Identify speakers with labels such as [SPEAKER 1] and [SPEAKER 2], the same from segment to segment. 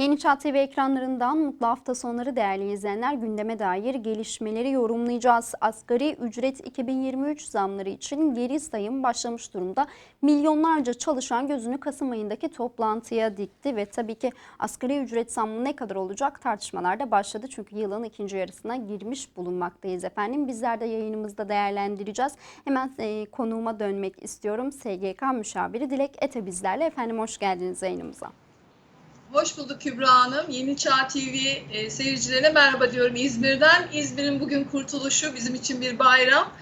[SPEAKER 1] Yeni Çağ TV ekranlarından mutlu hafta sonları değerli izleyenler gündeme dair gelişmeleri yorumlayacağız. Asgari ücret 2023 zamları için geri sayım başlamış durumda. Milyonlarca çalışan gözünü Kasım ayındaki toplantıya dikti ve tabii ki asgari ücret zammı ne kadar olacak tartışmalar da başladı. Çünkü yılın ikinci yarısına girmiş bulunmaktayız efendim. Bizler de yayınımızda değerlendireceğiz. Hemen e, konuğuma dönmek istiyorum. SGK müşaviri Dilek Ete bizlerle. Efendim hoş geldiniz yayınımıza.
[SPEAKER 2] Hoş bulduk Kübra Hanım. Yeni Çağ TV e, seyircilerine merhaba diyorum İzmir'den. İzmir'in bugün kurtuluşu bizim için bir bayram.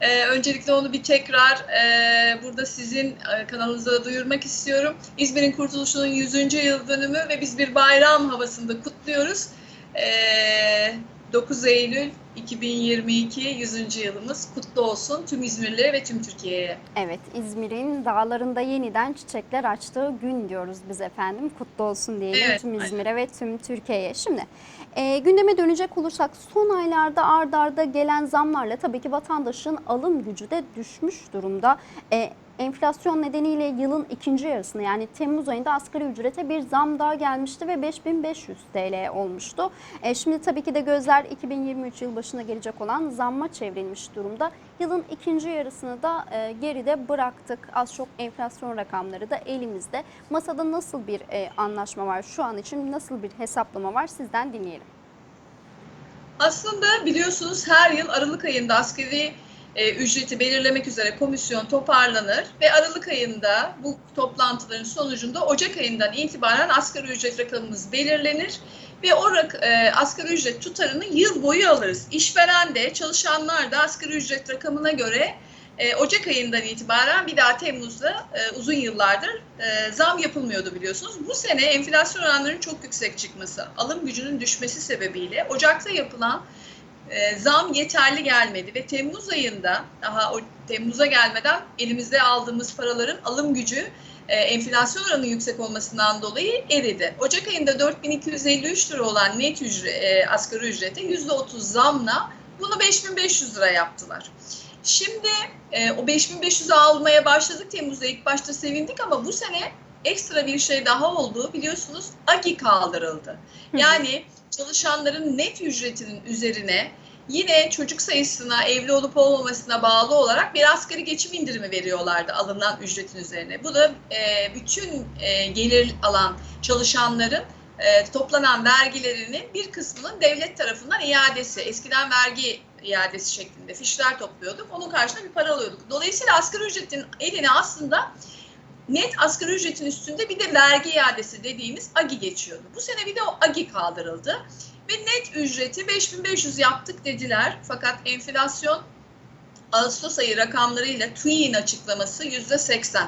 [SPEAKER 2] E, öncelikle onu bir tekrar e, burada sizin e, kanalınızda da duyurmak istiyorum. İzmir'in kurtuluşunun 100. yıl dönümü ve biz bir bayram havasında kutluyoruz. E, 9 Eylül 2022 100. yılımız kutlu olsun tüm İzmirlilere ve tüm Türkiye'ye.
[SPEAKER 1] Evet, İzmir'in dağlarında yeniden çiçekler açtığı gün diyoruz biz efendim. Kutlu olsun diyelim
[SPEAKER 2] Evet,
[SPEAKER 1] tüm İzmir'e ve tüm Türkiye'ye. Şimdi e, gündeme dönecek olursak son aylarda ard arda gelen zamlarla tabii ki vatandaşın alım gücü de düşmüş durumda. E, enflasyon nedeniyle yılın ikinci yarısında yani Temmuz ayında asgari ücrete bir zam daha gelmişti ve 5500 TL olmuştu. E, şimdi tabii ki de gözler 2023 yıl başına gelecek olan zamma çevrilmiş durumda. Yılın ikinci yarısını da e, geride bıraktık. Az çok enflasyon rakamları da elimizde. Masada nasıl bir e, anlaşma var şu an için nasıl bir hesaplama var sizden dinleyelim.
[SPEAKER 2] Aslında biliyorsunuz her yıl Aralık ayında askeri e, ücreti belirlemek üzere komisyon toparlanır ve Aralık ayında bu toplantıların sonucunda Ocak ayından itibaren asgari ücret rakamımız belirlenir ve o e, asgari ücret tutarını yıl boyu alırız. İşveren de çalışanlar da asgari ücret rakamına göre e, Ocak ayından itibaren bir daha Temmuz'da e, uzun yıllardır e, zam yapılmıyordu biliyorsunuz. Bu sene enflasyon oranlarının çok yüksek çıkması, alım gücünün düşmesi sebebiyle Ocak'ta yapılan e, zam yeterli gelmedi ve Temmuz ayında daha o Temmuz'a gelmeden elimizde aldığımız paraların alım gücü e, enflasyon oranı yüksek olmasından dolayı eridi. Ocak ayında 4253 lira olan net ücret, e, asgari ücrete %30 zamla bunu 5500 lira yaptılar. Şimdi e, o 5500'ü almaya başladık Temmuz'da ilk başta sevindik ama bu sene ekstra bir şey daha oldu. Biliyorsunuz AGİ kaldırıldı. Yani çalışanların net ücretinin üzerine yine çocuk sayısına, evli olup olmamasına bağlı olarak bir asgari geçim indirimi veriyorlardı alınan ücretin üzerine. Bu da e, bütün e, gelir alan çalışanların e, toplanan vergilerinin bir kısmının devlet tarafından iadesi, eskiden vergi iadesi şeklinde fişler topluyorduk. Onun karşılığında bir para alıyorduk. Dolayısıyla asgari ücretin eline aslında net asgari ücretin üstünde bir de vergi iadesi dediğimiz AGI geçiyordu. Bu sene bir de o AGI kaldırıldı ve net ücreti 5500 yaptık dediler. Fakat enflasyon Ağustos ayı rakamlarıyla TÜİ'nin açıklaması %80.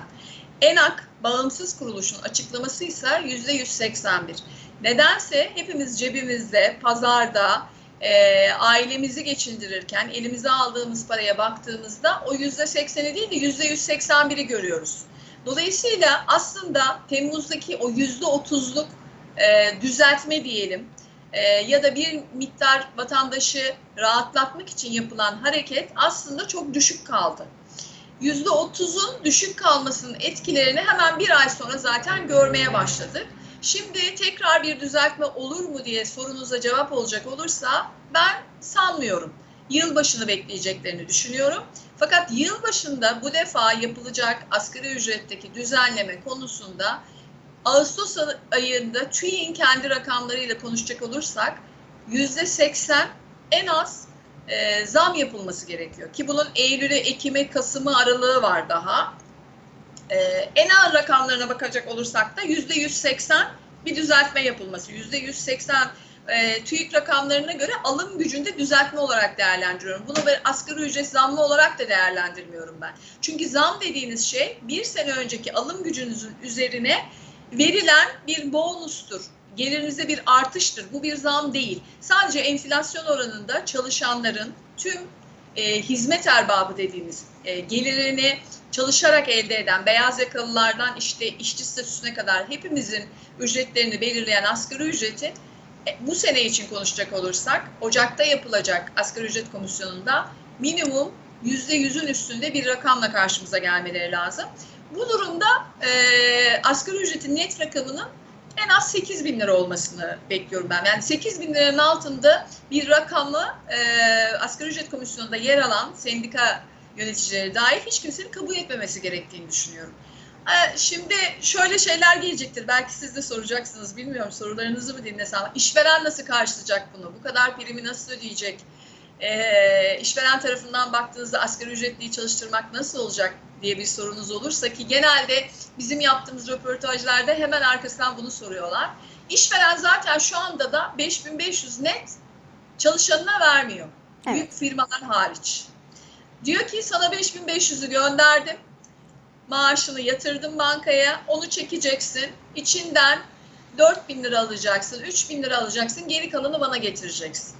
[SPEAKER 2] ENAK bağımsız kuruluşun açıklaması ise %181. Nedense hepimiz cebimizde, pazarda, e, ailemizi geçindirirken elimize aldığımız paraya baktığımızda o %80'i değil de %181'i görüyoruz. Dolayısıyla aslında Temmuz'daki o %30'luk e, düzeltme diyelim e, ya da bir miktar vatandaşı rahatlatmak için yapılan hareket aslında çok düşük kaldı. %30'un düşük kalmasının etkilerini hemen bir ay sonra zaten görmeye başladık. Şimdi tekrar bir düzeltme olur mu diye sorunuza cevap olacak olursa ben sanmıyorum. Yılbaşını bekleyeceklerini düşünüyorum. Fakat yılbaşında bu defa yapılacak asgari ücretteki düzenleme konusunda Ağustos ayında TÜİ'nin kendi rakamlarıyla konuşacak olursak %80 en az e, zam yapılması gerekiyor. Ki bunun Eylül'e, Ekim'e, Kasım'ı aralığı var daha. E, en az rakamlarına bakacak olursak da %180 bir düzeltme yapılması. %180 e, TÜİK rakamlarına göre alım gücünde düzeltme olarak değerlendiriyorum. Bunu ben asgari ücret zammı olarak da değerlendirmiyorum ben. Çünkü zam dediğiniz şey bir sene önceki alım gücünüzün üzerine verilen bir bonustur. Gelirinize bir artıştır. Bu bir zam değil. Sadece enflasyon oranında çalışanların tüm e, hizmet erbabı dediğimiz e, gelirini çalışarak elde eden beyaz yakalılardan işte işçi statüsüne kadar hepimizin ücretlerini belirleyen asgari ücreti bu sene için konuşacak olursak Ocak'ta yapılacak asgari ücret komisyonunda minimum %100'ün üstünde bir rakamla karşımıza gelmeleri lazım. Bu durumda e, asgari ücretin net rakamının en az 8 bin lira olmasını bekliyorum ben. Yani 8 bin liranın altında bir rakamı e, asgari ücret komisyonunda yer alan sendika yöneticileri dahil hiç kimsenin kabul etmemesi gerektiğini düşünüyorum. E, Şimdi şöyle şeyler gelecektir. Belki siz de soracaksınız. Bilmiyorum sorularınızı mı dinlesem. İşveren nasıl karşılayacak bunu? Bu kadar primi nasıl ödeyecek? E, işveren tarafından baktığınızda asgari ücretliyi çalıştırmak nasıl olacak diye bir sorunuz olursa ki genelde bizim yaptığımız röportajlarda hemen arkasından bunu soruyorlar. İşveren zaten şu anda da 5500 net çalışanına vermiyor.
[SPEAKER 1] Evet.
[SPEAKER 2] Büyük firmalar hariç. Diyor ki sana 5500'ü gönderdim. Maaşını yatırdım bankaya. Onu çekeceksin. İçinden 4000 lira alacaksın, 3000 lira alacaksın. Geri kalanı bana getireceksin.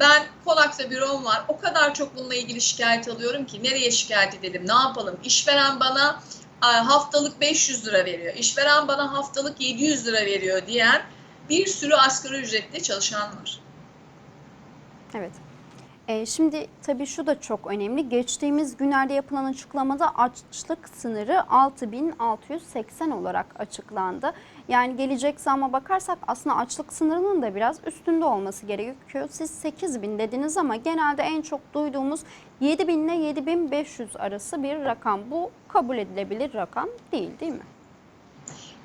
[SPEAKER 2] Ben konakta bürom var. O kadar çok bununla ilgili şikayet alıyorum ki nereye şikayet edelim, ne yapalım? İşveren bana haftalık 500 lira veriyor. İşveren bana haftalık 700 lira veriyor diyen bir sürü asgari ücretli çalışan var.
[SPEAKER 1] Evet. Ee, şimdi tabii şu da çok önemli. Geçtiğimiz günlerde yapılan açıklamada açlık sınırı 6680 olarak açıklandı. Yani gelecek zamma bakarsak aslında açlık sınırının da biraz üstünde olması gerekiyor. Siz 8000 dediniz ama genelde en çok duyduğumuz 7000 ile 7500 arası bir rakam. Bu kabul edilebilir rakam değil değil mi?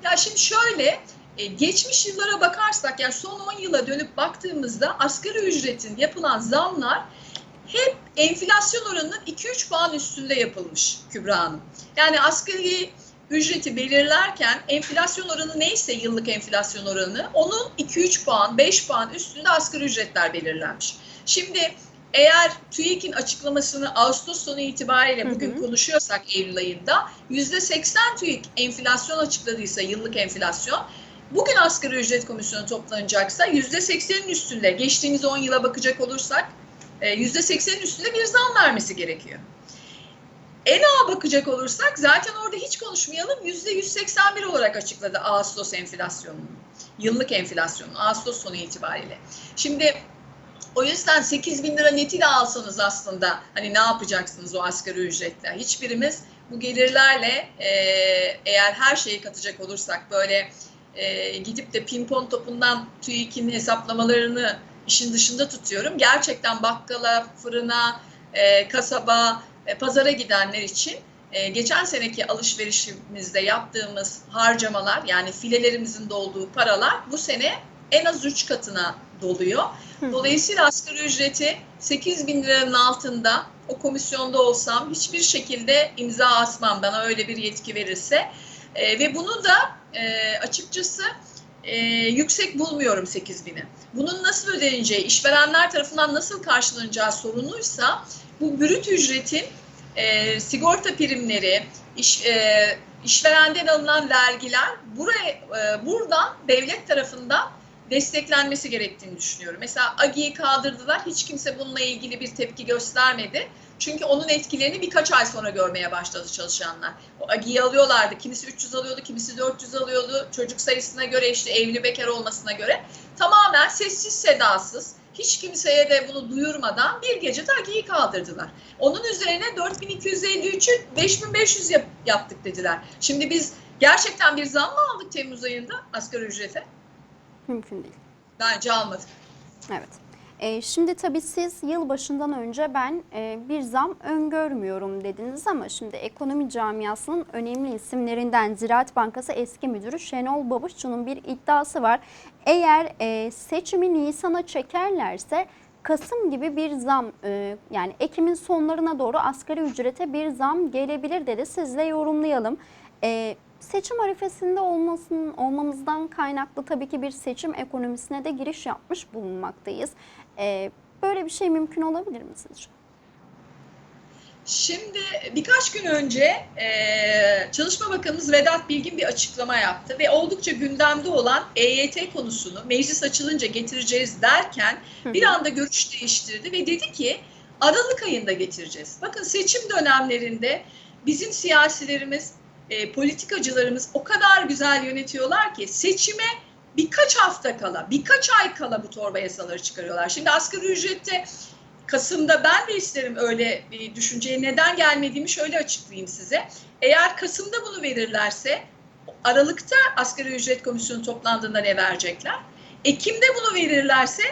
[SPEAKER 2] Ya şimdi şöyle e, geçmiş yıllara bakarsak yani son 10 yıla dönüp baktığımızda asgari ücretin yapılan zamlar hep enflasyon oranının 2-3 puan üstünde yapılmış Kübra Hanım. Yani asgari ücreti belirlerken enflasyon oranı neyse yıllık enflasyon oranı onun 2-3 puan 5 puan üstünde asgari ücretler belirlenmiş. Şimdi eğer TÜİK'in açıklamasını Ağustos sonu itibariyle bugün
[SPEAKER 1] Hı hı.
[SPEAKER 2] konuşuyorsak Eylül ayında %80 TÜİK enflasyon açıkladıysa yıllık enflasyon bugün asgari ücret komisyonu toplanacaksa %80'in üstünde geçtiğimiz 10 yıla bakacak olursak e, %80'in üstünde bir zam vermesi gerekiyor. En ağa bakacak olursak zaten orada hiç konuşmayalım %181 olarak açıkladı Ağustos enflasyonunu. Yıllık enflasyonu Ağustos sonu itibariyle. Şimdi o yüzden 8 bin lira netiyle alsanız aslında hani ne yapacaksınız o asgari ücretle? Hiçbirimiz bu gelirlerle e, eğer her şeyi katacak olursak böyle e, gidip de pimpon topundan TÜİK'in hesaplamalarını işin dışında tutuyorum. Gerçekten bakkala, fırına, e, kasaba, e, pazara gidenler için e, geçen seneki alışverişimizde yaptığımız harcamalar yani filelerimizin dolduğu paralar bu sene en az 3 katına doluyor. Dolayısıyla asgari ücreti 8 bin liranın altında o komisyonda olsam hiçbir şekilde imza atmam bana öyle bir yetki verirse. E, ve bunu da e, açıkçası e, yüksek bulmuyorum 8 bini. Bunun nasıl ödeneceği, işverenler tarafından nasıl karşılanacağı sorunuysa bu brüt ücretin e, sigorta primleri, iş, e, işverenden alınan vergiler buraya e, buradan devlet tarafından desteklenmesi gerektiğini düşünüyorum. Mesela AGİ'yi kaldırdılar. Hiç kimse bununla ilgili bir tepki göstermedi. Çünkü onun etkilerini birkaç ay sonra görmeye başladı çalışanlar. O AGİ'yi alıyorlardı. Kimisi 300 alıyordu, kimisi 400 alıyordu. Çocuk sayısına göre işte evli bekar olmasına göre. Tamamen sessiz sedasız, hiç kimseye de bunu duyurmadan bir gecede AGİ'yi kaldırdılar. Onun üzerine 4253'ü 5500 yap- yaptık dediler. Şimdi biz gerçekten bir zam mı aldık Temmuz ayında asgari ücrete?
[SPEAKER 1] Mümkün değil.
[SPEAKER 2] Bence almadık.
[SPEAKER 1] Evet. Ee, şimdi tabii siz yılbaşından önce ben e, bir zam öngörmüyorum dediniz ama şimdi ekonomi camiasının önemli isimlerinden Ziraat Bankası eski müdürü Şenol Babuşçu'nun bir iddiası var. Eğer e, seçimi Nisan'a çekerlerse Kasım gibi bir zam e, yani Ekim'in sonlarına doğru asgari ücrete bir zam gelebilir dedi. Sizle yorumlayalım. E, seçim arifesinde olmasının olmamızdan kaynaklı tabii ki bir seçim ekonomisine de giriş yapmış bulunmaktayız. E, böyle bir şey mümkün olabilir mi sizce?
[SPEAKER 2] Şimdi birkaç gün önce eee, Çalışma Bakanımız Vedat Bilgin bir açıklama yaptı ve oldukça gündemde olan EYT konusunu meclis açılınca getireceğiz derken bir anda görüş değiştirdi ve dedi ki Aralık ayında getireceğiz. Bakın seçim dönemlerinde bizim siyasilerimiz, e, politikacılarımız o kadar güzel yönetiyorlar ki seçime birkaç hafta kala, birkaç ay kala bu torba yasaları çıkarıyorlar. Şimdi asgari ücrette Kasım'da ben de isterim öyle bir düşünceye neden gelmediğimi şöyle açıklayayım size. Eğer Kasım'da bunu verirlerse Aralık'ta asgari ücret komisyonu toplandığında ne verecekler? Ekim'de bunu verirlerse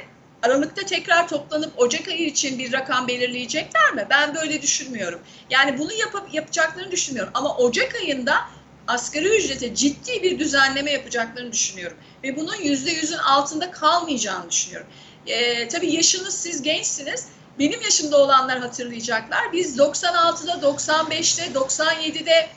[SPEAKER 2] Aralık'ta tekrar toplanıp Ocak ayı için bir rakam belirleyecekler mi? Ben böyle düşünmüyorum. Yani bunu yapıp yapacaklarını düşünmüyorum. Ama Ocak ayında asgari ücrete ciddi bir düzenleme yapacaklarını düşünüyorum. Ve bunun yüzde yüzün altında kalmayacağını düşünüyorum. Ee, tabii yaşınız siz gençsiniz. Benim yaşımda olanlar hatırlayacaklar. Biz 96'da, 95'te, 97'de,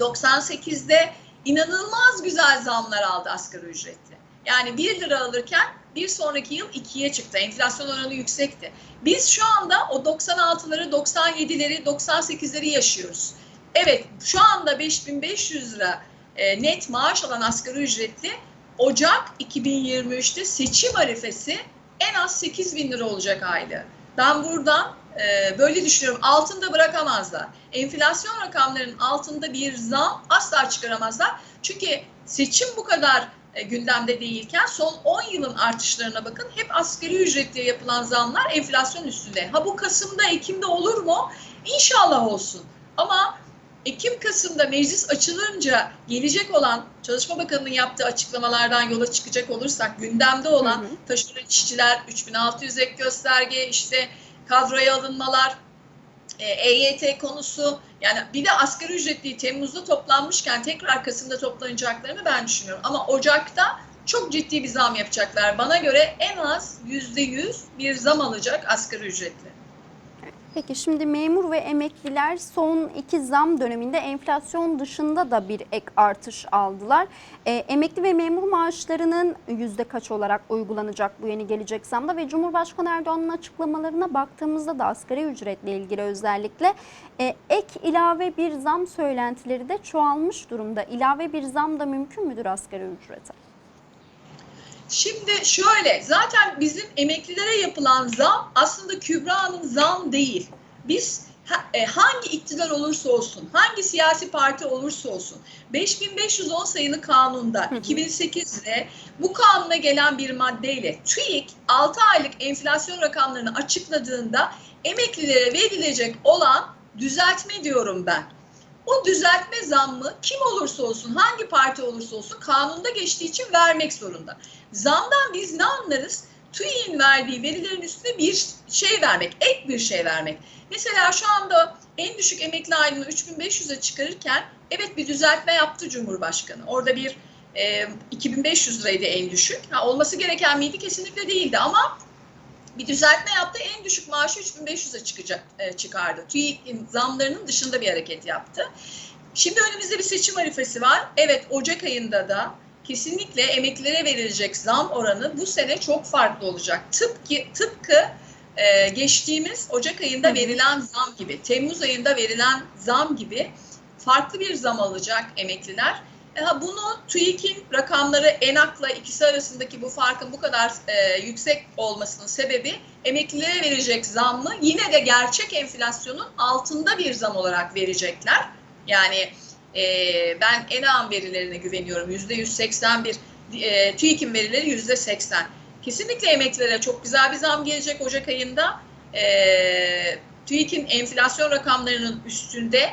[SPEAKER 2] 98'de inanılmaz güzel zamlar aldı asgari ücretli. Yani 1 lira alırken bir sonraki yıl 2'ye çıktı. Enflasyon oranı yüksekti. Biz şu anda o 96'ları, 97'leri, 98'leri yaşıyoruz. Evet şu anda 5500 lira e, net maaş alan asgari ücretli Ocak 2023'te seçim arifesi en az 8 bin lira olacak aylığı. Ben buradan e, böyle düşünüyorum. Altında bırakamazlar. Enflasyon rakamlarının altında bir zam asla çıkaramazlar. Çünkü seçim bu kadar e, gündemde değilken son 10 yılın artışlarına bakın. Hep asgari ücretliye yapılan zamlar enflasyon üstünde. Ha bu Kasım'da, Ekim'de olur mu? İnşallah olsun. Ama Ekim Kasım'da meclis açılınca gelecek olan Çalışma Bakanı'nın yaptığı açıklamalardan yola çıkacak olursak gündemde olan
[SPEAKER 1] Hı hı.
[SPEAKER 2] taşeron işçiler, 3600 ek gösterge, işte kadroya alınmalar, e, EYT konusu yani bir de asgari ücretli Temmuz'da toplanmışken tekrar Kasım'da toplanacaklarını ben düşünüyorum. Ama Ocak'ta çok ciddi bir zam yapacaklar. Bana göre en az %100 bir zam alacak asgari ücretli.
[SPEAKER 1] Peki şimdi memur ve emekliler son iki zam döneminde enflasyon dışında da bir ek artış aldılar. Ee, emekli ve memur maaşlarının yüzde kaç olarak uygulanacak bu yeni gelecek zamda ve Cumhurbaşkanı Erdoğan'ın açıklamalarına baktığımızda da asgari ücretle ilgili özellikle e, ek ilave bir zam söylentileri de çoğalmış durumda. İlave bir zam da mümkün müdür asgari ücrete?
[SPEAKER 2] Şimdi şöyle zaten bizim emeklilere yapılan zam aslında Kübra'nın zam değil. Biz e, hangi iktidar olursa olsun, hangi siyasi parti olursa olsun 5510 sayılı kanunda
[SPEAKER 1] Hı hı.
[SPEAKER 2] 2008'de bu kanuna gelen bir maddeyle TÜİK 6 aylık enflasyon rakamlarını açıkladığında emeklilere verilecek olan düzeltme diyorum ben. O düzeltme zammı kim olursa olsun, hangi parti olursa olsun kanunda geçtiği için vermek zorunda. Zamdan biz ne anlarız? TÜİ'nin verdiği verilerin üstüne bir şey vermek, ek bir şey vermek. Mesela şu anda en düşük emekli aylığını 3500'e çıkarırken evet bir düzeltme yaptı Cumhurbaşkanı. Orada bir e, 2500 liraydı en düşük. Ha, olması gereken miydi? Kesinlikle değildi ama bir düzeltme yaptı. En düşük maaşı 3500'e çıkacak, e, çıkardı. TÜİK'in zamlarının dışında bir hareket yaptı. Şimdi önümüzde bir seçim arifesi var. Evet Ocak ayında da kesinlikle emeklilere verilecek zam oranı bu sene çok farklı olacak. Tıpkı tıpkı e, geçtiğimiz Ocak ayında verilen zam gibi, Temmuz ayında verilen zam gibi farklı bir zam alacak emekliler. E, bunu TÜİK'in rakamları ENAK'la ikisi arasındaki bu farkın bu kadar e, yüksek olmasının sebebi emeklilere verecek zammı yine de gerçek enflasyonun altında bir zam olarak verecekler. Yani e, ben ENAK'ın verilerine güveniyorum. Yüzde 181, e, TÜİK'in verileri yüzde 80. Kesinlikle emeklilere çok güzel bir zam gelecek Ocak ayında. E, TÜİK'in enflasyon rakamlarının üstünde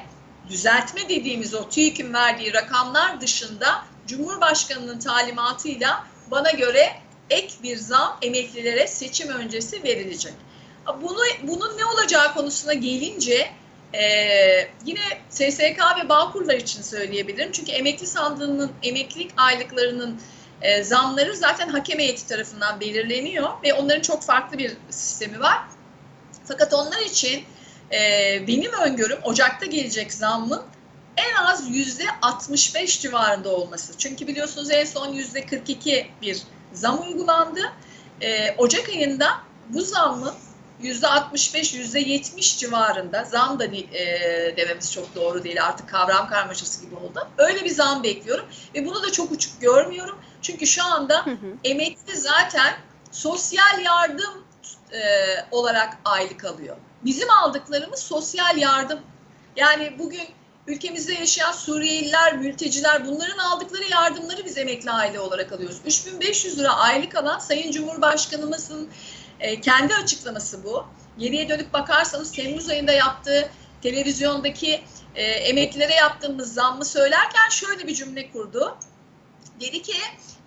[SPEAKER 2] düzeltme dediğimiz o TÜİK'in verdiği rakamlar dışında Cumhurbaşkanı'nın talimatıyla bana göre ek bir zam emeklilere seçim öncesi verilecek. Bunu bunun ne olacağı konusuna gelince e, yine SSK ve Bağkurlar için söyleyebilirim. Çünkü emekli sandığının emeklilik aylıklarının e, zamları zaten hakem heyeti tarafından belirleniyor ve onların çok farklı bir sistemi var. Fakat onlar için e, benim öngörüm Ocak'ta gelecek zammın en az yüzde 65 civarında olması. Çünkü biliyorsunuz en son yüzde 42 bir zam uygulandı. E, Ocak ayında bu zammın yüzde 65, yüzde 70 civarında zam da e, dememiz çok doğru değil artık kavram karmaşası gibi oldu. Öyle bir zam bekliyorum ve bunu da çok uçuk görmüyorum. Çünkü şu anda
[SPEAKER 1] Hı hı.
[SPEAKER 2] emekli zaten sosyal yardım e, olarak aylık alıyor. Bizim aldıklarımız sosyal yardım. Yani bugün ülkemizde yaşayan Suriyeliler, mülteciler bunların aldıkları yardımları biz emekli aile olarak alıyoruz. 3500 lira aylık alan Sayın Cumhurbaşkanımızın e, kendi açıklaması bu. Geriye dönüp bakarsanız Temmuz ayında yaptığı televizyondaki e, emeklilere yaptığımız zammı söylerken şöyle bir cümle kurdu. Dedi ki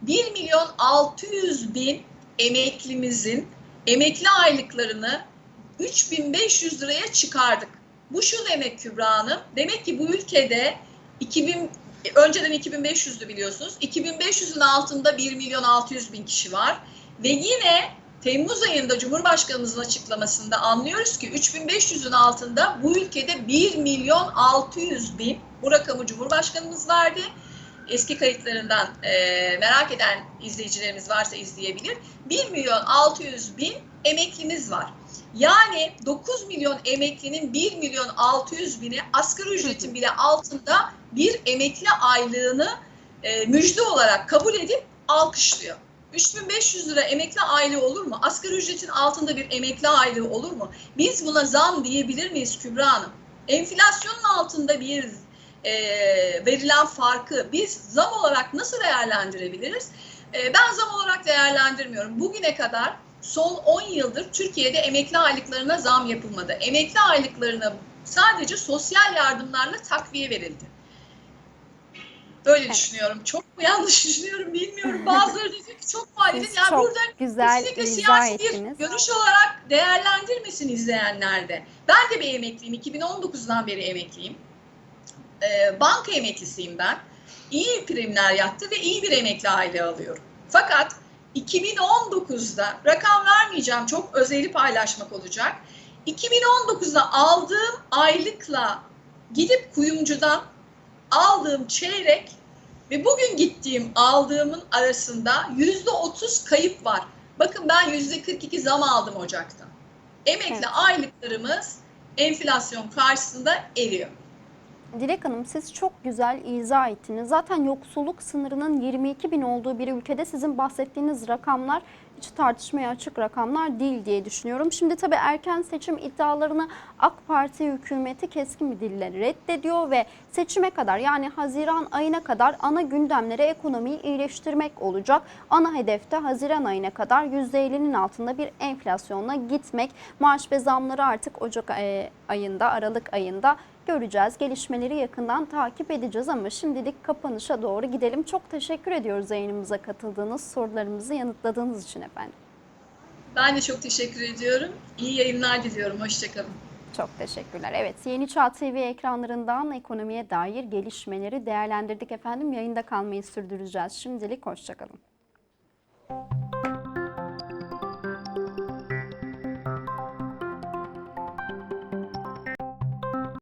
[SPEAKER 2] 1 milyon 600 bin emeklimizin emekli aylıklarını 3500 liraya çıkardık. Bu şu demek Kübra Hanım. Demek ki bu ülkede 2000 önceden 2500'dü biliyorsunuz. 2500'ün altında 1 milyon 600 bin kişi var. Ve yine Temmuz ayında Cumhurbaşkanımızın açıklamasında anlıyoruz ki 3500'ün altında bu ülkede 1 milyon 600 bin bu rakamı Cumhurbaşkanımız verdi. Eski kayıtlarından e, merak eden izleyicilerimiz varsa izleyebilir. 1 milyon 600 bin emeklimiz var. Yani 9 milyon emeklinin 1 milyon 600 bini asgari ücretin bile altında bir emekli aylığını e, müjde olarak kabul edip alkışlıyor. 3500 lira emekli aylığı olur mu? Asgari ücretin altında bir emekli aylığı olur mu? Biz buna zam diyebilir miyiz Kübra Hanım? Enflasyonun altında bir e, verilen farkı biz zam olarak nasıl değerlendirebiliriz? E, ben zam olarak değerlendirmiyorum. Bugüne kadar son 10 yıldır Türkiye'de emekli aylıklarına zam yapılmadı. Emekli aylıklarına sadece sosyal yardımlarla takviye verildi. Böyle
[SPEAKER 1] Evet.
[SPEAKER 2] düşünüyorum. Çok mu yanlış düşünüyorum bilmiyorum. Bazıları diyor ki çok muhalefet. Yani
[SPEAKER 1] çok
[SPEAKER 2] burada
[SPEAKER 1] güzel
[SPEAKER 2] kesinlikle siyasi
[SPEAKER 1] ettiniz.
[SPEAKER 2] bir görüş olarak değerlendirmesin izleyenler de. Ben de bir emekliyim. 2019'dan beri emekliyim. Ee, banka emeklisiyim ben. İyi primler yattı ve iyi bir emekli aylığı alıyorum. Fakat 2019'da rakam vermeyeceğim çok özeli paylaşmak olacak. 2019'da aldığım aylıkla gidip kuyumcudan aldığım çeyrek ve bugün gittiğim aldığımın arasında yüzde otuz kayıp var. Bakın ben yüzde 42 zam aldım Ocak'ta. Emekli
[SPEAKER 1] Evet.
[SPEAKER 2] aylıklarımız enflasyon karşısında eriyor.
[SPEAKER 1] Dilek Hanım siz çok güzel izah ettiniz. Zaten yoksulluk sınırının 22 bin olduğu bir ülkede sizin bahsettiğiniz rakamlar hiç tartışmaya açık rakamlar değil diye düşünüyorum. Şimdi tabii erken seçim iddialarını AK Parti hükümeti keskin bir dille reddediyor ve seçime kadar yani Haziran ayına kadar ana gündemleri ekonomiyi iyileştirmek olacak. Ana hedefte Haziran ayına kadar %50'nin altında bir enflasyonla gitmek. Maaş ve zamları artık Ocak e, ayında, Aralık ayında göreceğiz. Gelişmeleri yakından takip edeceğiz ama şimdilik kapanışa doğru gidelim. Çok teşekkür ediyoruz yayınımıza katıldığınız, sorularımızı yanıtladığınız için efendim.
[SPEAKER 2] Ben de çok teşekkür ediyorum. İyi yayınlar diliyorum. Hoşçakalın.
[SPEAKER 1] Çok teşekkürler. Evet, Yeni Çağ TV ekranlarından ekonomiye dair gelişmeleri değerlendirdik efendim. Yayında kalmayı sürdüreceğiz. Şimdilik hoşçakalın.